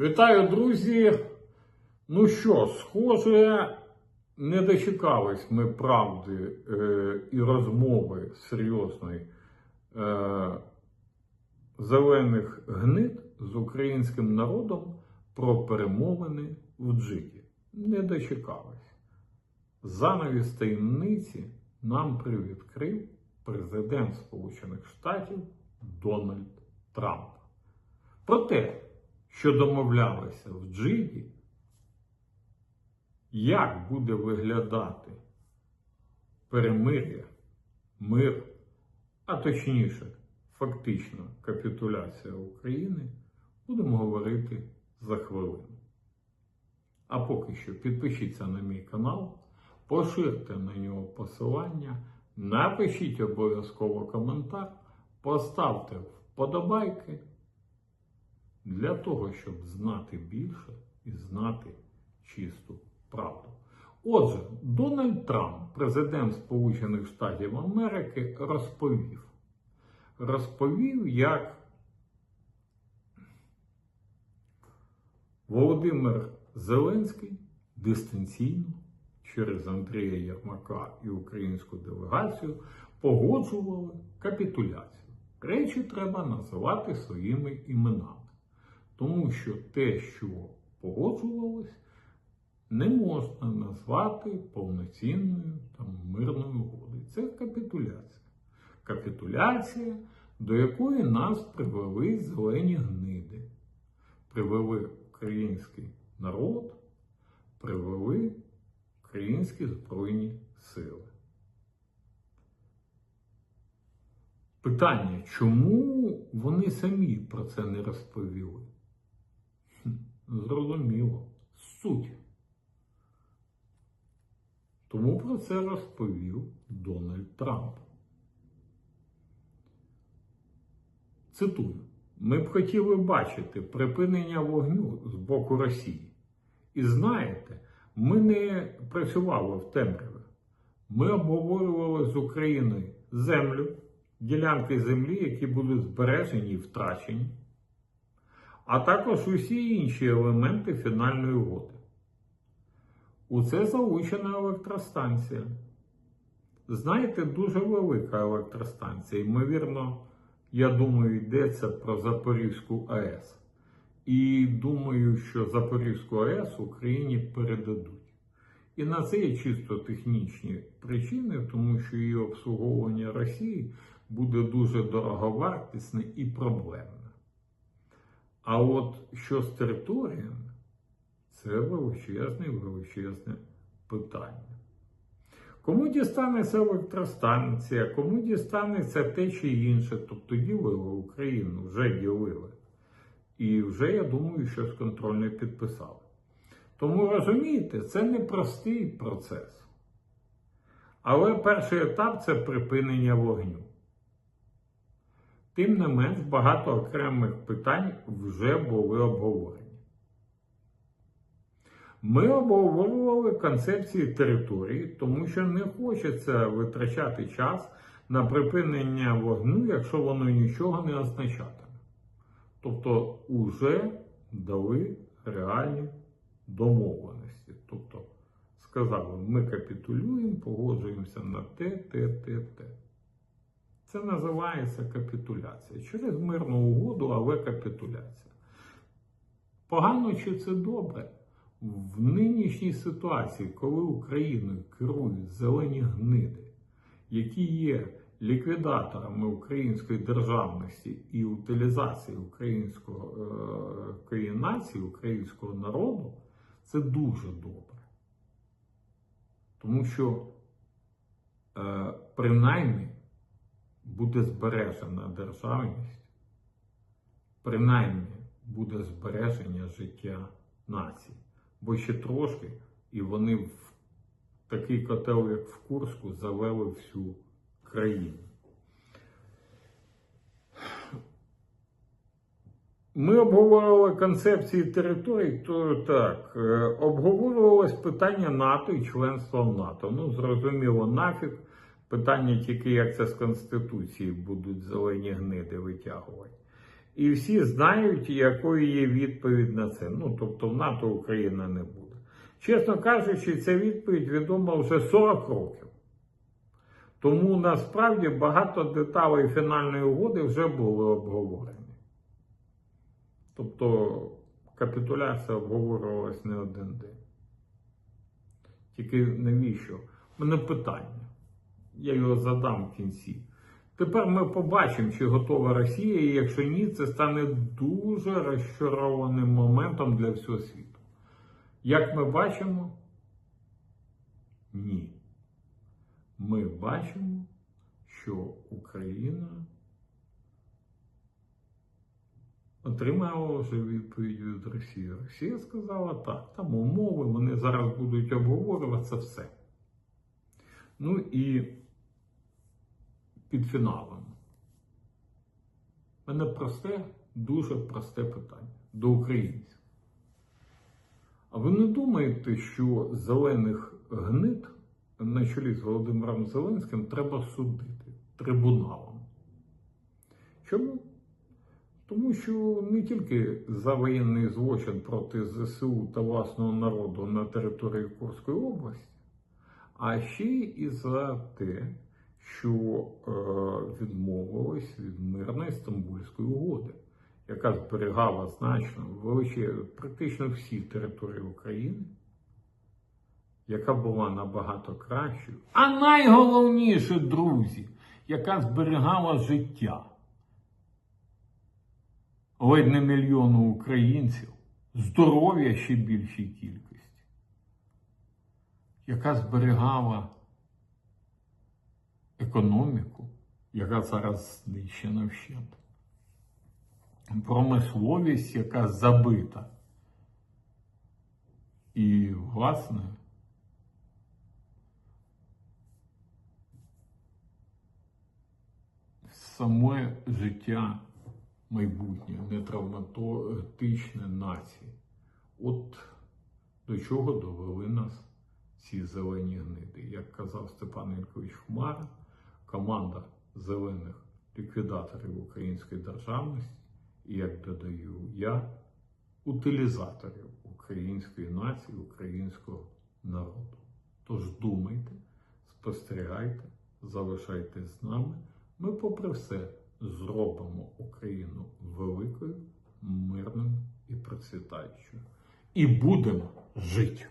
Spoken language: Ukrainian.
Вітаю, друзі! Ну що, схоже, не дочекались ми правди е, і розмови серйозної е, зелених гнид з українським народом про перемовини в Джиді. Не дочекались. Занавіс таємниці нам привідкрив президент Сполучених Штатів Дональд Трамп. Про те, що домовлялися в Джиді, як буде виглядати перемир'я, мир, а точніше, фактична капітуляція України, будемо говорити за хвилину. А поки що підпишіться на мій канал, поширте на нього посилання, напишіть обов'язково коментар, поставте вподобайки для того, щоб знати більше і знати чисту правду. Отже, Дональд Трамп, президент Сполучених Штатів Америки, розповів, розповів, як Володимир Зеленський дистанційно через Андрія Єрмака і українську делегацію погоджували капітуляцію. Речі треба називати своїми іменами. Тому що те, що погоджувалось, не можна назвати повноцінною там, мирною угодою. Це капітуляція. Капітуляція, до якої нас привели зелені гниди, привели український народ, привели українські Збройні сили. Питання, чому вони самі про це не розповіли? Зрозуміло. Суть. Тому про це розповів Дональд Трамп. Цитую: ми б хотіли бачити припинення вогню з боку Росії. І знаєте, ми не працювали в темряві. Ми обговорювали з Україною землю, ділянки землі, які будуть збережені і втрачені а також усі інші елементи фінальної угоди. У залучена електростанція. Знаєте, дуже велика електростанція. Ймовірно, я думаю, йдеться про Запорізьку АЕС. І думаю, що Запорізьку АЕС Україні передадуть. І на це є чисто технічні причини, тому що її обслуговування Росії буде дуже дороговартісне і проблемне. А от що з територіями, це величезне величезне питання. Кому дістанеться електростанція, кому дістанеться те чи інше, тобто ділили Україну, вже ділили. І вже, я думаю, що з контрольної підписали. Тому розумієте, це непростий процес. Але перший етап це припинення вогню. Тим не менш, багато окремих питань вже були обговорені. Ми обговорювали концепції території, тому що не хочеться витрачати час на припинення вогню, якщо воно нічого не означатиме. Тобто, уже дали реальні домовленості. Тобто, сказали, ми капітулюємо, погоджуємося на те, те, те, те. Це називається капітуляція. Через мирну угоду, але капітуляція. Погано чи це добре? В нинішній ситуації, коли Україною керують зелені гниди, які є ліквідаторами української державності і утилізації української нації, українського народу, це дуже добре. Тому що, е, принаймні, буде збережена державність, принаймні буде збереження життя нації. Бо ще трошки, і вони в такий котел, як в Курську, завели всю країну. Ми обговорювали концепції територій, то так, е, обговорювалось питання НАТО і членства в НАТО. Ну, зрозуміло, нафіг. Питання тільки, як це з Конституції будуть зелені гниди витягувати. І всі знають, якою є відповідь на це. Ну, тобто в НАТО Україна не буде. Чесно кажучи, ця відповідь відома вже 40 років. Тому насправді багато деталей фінальної угоди вже були обговорені. Тобто капітуляція обговорювалась не один день. Тільки навіщо? У мене питання. Я його задам в кінці. Тепер ми побачимо, чи готова Росія, і якщо ні, це стане дуже розчарованим моментом для всього світу. Як ми бачимо, ні. Ми бачимо, що Україна отримала вже відповідь від Росії. Росія сказала так, там умови, вони зараз будуть обговорюватися все. Ну і під фіналом. У мене просте, дуже просте питання до українців. А ви не думаєте, що зелених гнид на чолі з Володимиром Зеленським треба судити трибуналом? Чому? Тому що не тільки за воєнний злочин проти ЗСУ та власного народу на території Курської області, а ще і за те, що е, відмовилась від мирної Стамбульської угоди, яка зберігала значно величі, практично всі території України, яка була набагато кращою. А найголовніше, друзі, яка зберігала життя ледь не мільйону українців, здоров'я ще більшій кількості, яка зберігала економіку, яка зараз знищена вщент, промисловість, яка забита. І, власне, саме життя майбутнє, не травматичне нації. От до чого довели нас ці зелені гниди. Як казав Степан Ількович Хмара, команда зелених ліквідаторів української державності, і як додаю я, утилізаторів української нації, українського народу. Тож думайте, спостерігайте, залишайтесь з нами. Ми, попри все, зробимо Україну великою, мирною і процвітаючою. І будемо жити.